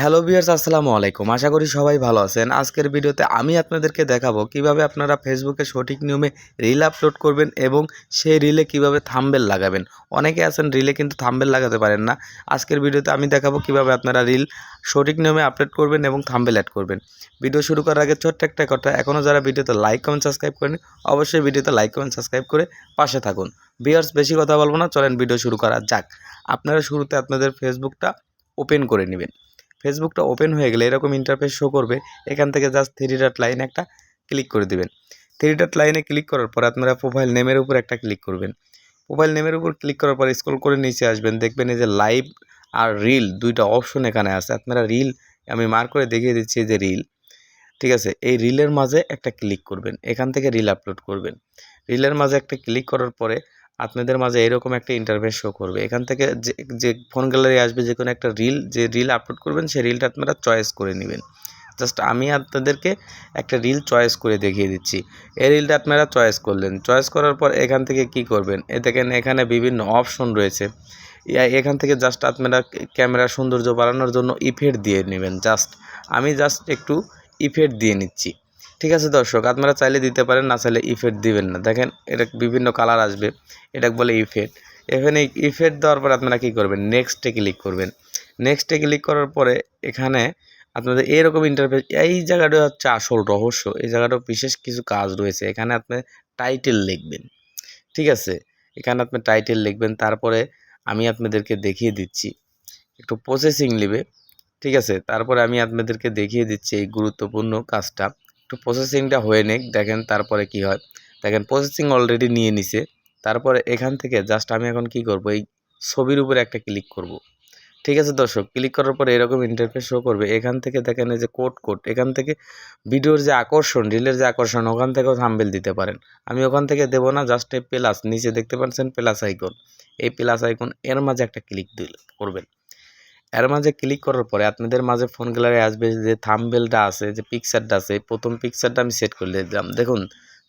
Hello বিয়ার্স আসসালামু আলাইকুম। আশা করি সবাই ভালো আছেন। আজকের ভিডিওতে আমি আপনাদেরকে দেখাবো কীভাবে আপনারা ফেসবুকে সঠিক নিয়মে রিল আপলোড করবেন এবং সেই রিলে কীভাবে থাম্বেল লাগাবেন। অনেকে আছেন রিলে কিন্তু থাম্বেল লাগাতে পারেন না। আজকের ভিডিওতে আমি দেখাবো কীভাবে আপনারা রিল সঠিক নিয়মে আপলোড করবেন এবং থাম্বেল অ্যাড করবেন। ভিডিও শুরু করার আগে ছোট্ট একটা কথা এখনও যারা ভিডিওতে লাইক কমেন্ট সাবস্ক্রাইব করেন, অবশ্যই ভিডিওতে লাইক কমেন্ট সাবস্ক্রাইব করে পাশে থাকুন। বিয়ার্স বেশি কথা বলব না, চলেন ভিডিও শুরু করা যাক। আপনারা শুরুতে আপনাদের ফেসবুকটা ওপেন করে নেবেন। ফেসবুকটা ওপেন হয়ে গেলে এরকম ইন্টারফেস শো করবে, এখান থেকে জাস্ট থ্রি ডট লাইনে একটা ক্লিক করে দিবেন। থ্রি ডট লাইনে ক্লিক করার পর আপনারা প্রোফাইল নেমের উপর একটা ক্লিক করবেন। প্রোফাইল নেমের উপর ক্লিক করার পর স্ক্রল করে নিচে আসবেন, দেখবেন এই যে লাইভ আর রিল দুইটা অপশন এখানে আছে। আপনারা রিল আমি মার্ক করে দেখিয়ে দিচ্ছি যে রিল ঠিক আছে? এই রিলের মাঝে একটা ক্লিক করবেন, এখান থেকে রিল আপলোড করবেন। রিলের মাঝে একটা ক্লিক করার পরে আপনাদের মাঝে এরকম একটা ইন্টারভেস শো করবে। এখান থেকে যে যে ফোন গ্যালারি আসবে, যে কোনো একটা রিল যে রিল আপলোড করবেন, সেই রিলটা আপনারা চয়েস করে নেবেন। জাস্ট আমি আপনাদেরকে একটা রিল চয়েস করে দেখিয়ে দিচ্ছি। এই রিলটা আপনারা চয়েস করলেন। চয়েস করার পর এখান থেকে কি করবেন? এ দেখেন, এখানে বিভিন্ন অপশন রয়েছে। এখান থেকে জাস্ট আপনারা ক্যামেরা সৌন্দর্য বাড়ানোর জন্য ইফেক্ট দিয়ে নেবেন। জাস্ট আমি জাস্ট একটু ইফেক্ট দিয়ে নিচ্ছি। ঠিক আছে দর্শক, আপনারা চাইলে দিতে পারেন, না চাইলে ইফেক্ট দিবেন না। দেখেন, এটা বিভিন্ন কালার আসবে এটা বলে ইফেক্ট এখানে ইফেক্ট দেওয়ার পর আপনারা কী করবেন? নেক্সটে ক্লিক করবেন। নেক্সটে ক্লিক করার পরে এখানে আপনাদের এরকম ইন্টারফেস এই জায়গাটা হচ্ছে আসল রহস্য। এই জায়গাটা বিশেষ কিছু কাজ রয়েছে। এখানে আপনি টাইটেল লিখবেন। ঠিক আছে? এখানে আপনি টাইটেল লিখবেন, তারপরে আমি আপনাদেরকে দেখিয়ে দিচ্ছি। একটু প্রসেসিং নেবে। ঠিক আছে? তারপরে আমি আপনাদেরকে দেখিয়ে দিচ্ছি এই গুরুত্বপূর্ণ কাজটা। একটু প্রসেসিংটা হয়ে নেক, দেখেন তারপরে কি হয়। দেখেন প্রসেসিং অলরেডি নিয়ে নিছে। তারপরে এখান থেকে জাস্ট আমি এখন কি করব, এই ছবির উপরে একটা ক্লিক করব। ঠিক আছে দর্শক ক্লিক করার পরে এরকম ইন্টারফেস শো করবে। এখান থেকে দেখেন এই যে কোড কোড এখান থেকে ভিডিওর যে আকর্ষণ রিলের যে আকর্ষণ, ওখান থেকেও থাম্বেল দিতে পারেন। আমি ওখান থেকে দেবো না জাস্ট এই প্লাস নিচে দেখতে পাচ্ছেন প্লাস আইকন এই প্লাস আইকন এর মাঝে একটা ক্লিক দিলে, করবেন। এর মাঝে ক্লিক করার পরে আপনাদের মাঝে ফোন গ্যালারি আসবে যে থামবেলটা আছে, যে পিকচারটা আছে প্রথম পিকচারটা আমি সেট করে দিলাম। দেখুন,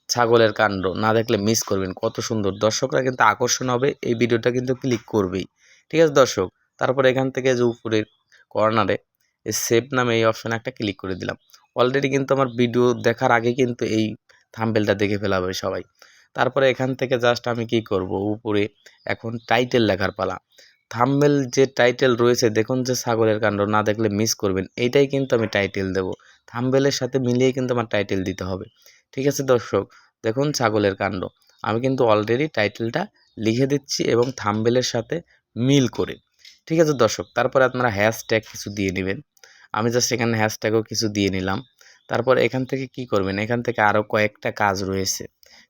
ছাগলের কাণ্ড, না দেখলে মিস করবেন, কত সুন্দর। দর্শকরা কিন্তু আকর্ষণ হবে, এই ভিডিওটা কিন্তু ক্লিক করবেই। ঠিক আছে দর্শক? তারপর এখান থেকে যে উপরের কর্নারে এই সেভ নামে এই অপশানে একটা ক্লিক করে দিলাম। অলরেডি কিন্তু আমার ভিডিও দেখার আগে কিন্তু এই থাম্বেলটা দেখে ফেলা হবে সবাই। তারপরে এখান থেকে জাস্ট আমি কি করব? উপরে এখন টাইটেল লেখার পালা। থাম্বেল যে টাইটেল রয়েছে, দেখুন যে ছাগলের কাণ্ড, না দেখলে মিস করবেন, এইটাই কিন্তু আমি টাইটেল দেব। থামবেলের সাথে মিলিয়ে কিন্তু আমার টাইটেল দিতে হবে। ঠিক আছে দর্শক, দেখুন ছাগলের কাণ্ড। আমি কিন্তু অলরেডি টাইটেলটা লিখে দিচ্ছি এবং থামবেলের সাথে মিল করে। ঠিক আছে দর্শক, তারপরে আপনারা হ্যাশট্যাগ কিছু দিয়ে নেবেন। আমি জাস্ট এখানে হ্যাশট্যাগও কিছু দিয়ে নিলাম। তারপর এখান থেকে কি করবেন? এখান থেকে আরও কয়েকটা কাজ রয়েছে।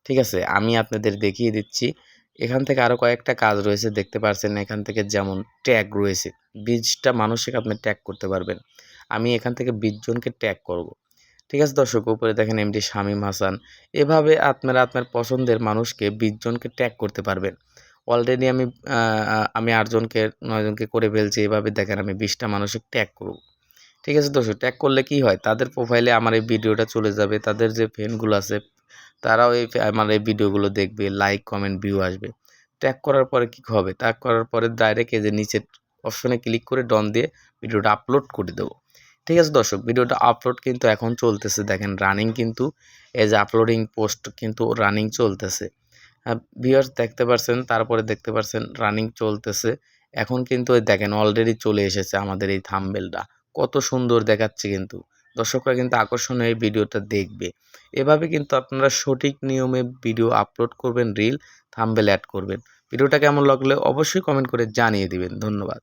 ঠিক আছে, আমি আপনাদের দেখিয়ে দিচ্ছি। এখান থেকে আরও কয়েকটা কাজ রয়েছে, দেখতে পারছেন এখান থেকে যেমন ট্যাগ রয়েছে। বিশটা মানুষকে আপনি ট্যাগ করতে পারবেন। আমি এখান থেকে বিশ জনকে ট্যাগ করব। ঠিক আছে দর্শক, উপরে দেখেন এমডি শামীম হাসান। এভাবে আপনারা আপনার পছন্দের মানুষকে বিশ জনকে ট্যাগ করতে পারবেন। অলরেডি আমি আমি আটজনকে, নয়জনকে করে ফেলছি, এভাবে দেখেন আমি বিশটা মানুষকে ট্যাগ করব। ঠিক আছে দর্শক, ট্যাগ করলে কি হয়? তাদের প্রোফাইলে আমার এই ভিডিওটা চলে যাবে, তাদের যে ফ্রেন্ডগুলো আছে তারাও এই আমার এই ভিডিওগুলো দেখবে লাইক কমেন্ট ভিউ আসবে। ট্যাগ করার পরে কি হবে? ট্যাগ করার পরে ডাইরেক্ট এই যে নিচের অপশনে ক্লিক করে ডন দিয়ে ভিডিওটা আপলোড করে দেবো। ঠিক আছে দর্শক, ভিডিওটা আপলোড কিন্তু এখন চলতেছে। দেখেন রানিং কিন্তু, এই যে আপলোডিং পোস্ট কিন্তু রানিং চলতেছে। ভিউয়ার্স দেখতে পারছেন, তারপরে দেখতে পারছেন রানিং চলতেছে। এখন কিন্তু দেখেন অলরেডি চলে এসেছে আমাদের এই থাম্বেলটা কত সুন্দর দেখাচ্ছে কিন্তু। দর্শকরা কিন্তু আকর্ষণীয় এই ভিডিওটা দেখবে। এভাবে কিন্তু আপনারা সঠিক নিয়মে ভিডিও আপলোড করবেন রিল থাম্বেল অ্যাড করবেন। ভিডিওটা কেমন লাগলে অবশ্যই কমেন্ট করে জানিয়ে দিবেন। ধন্যবাদ।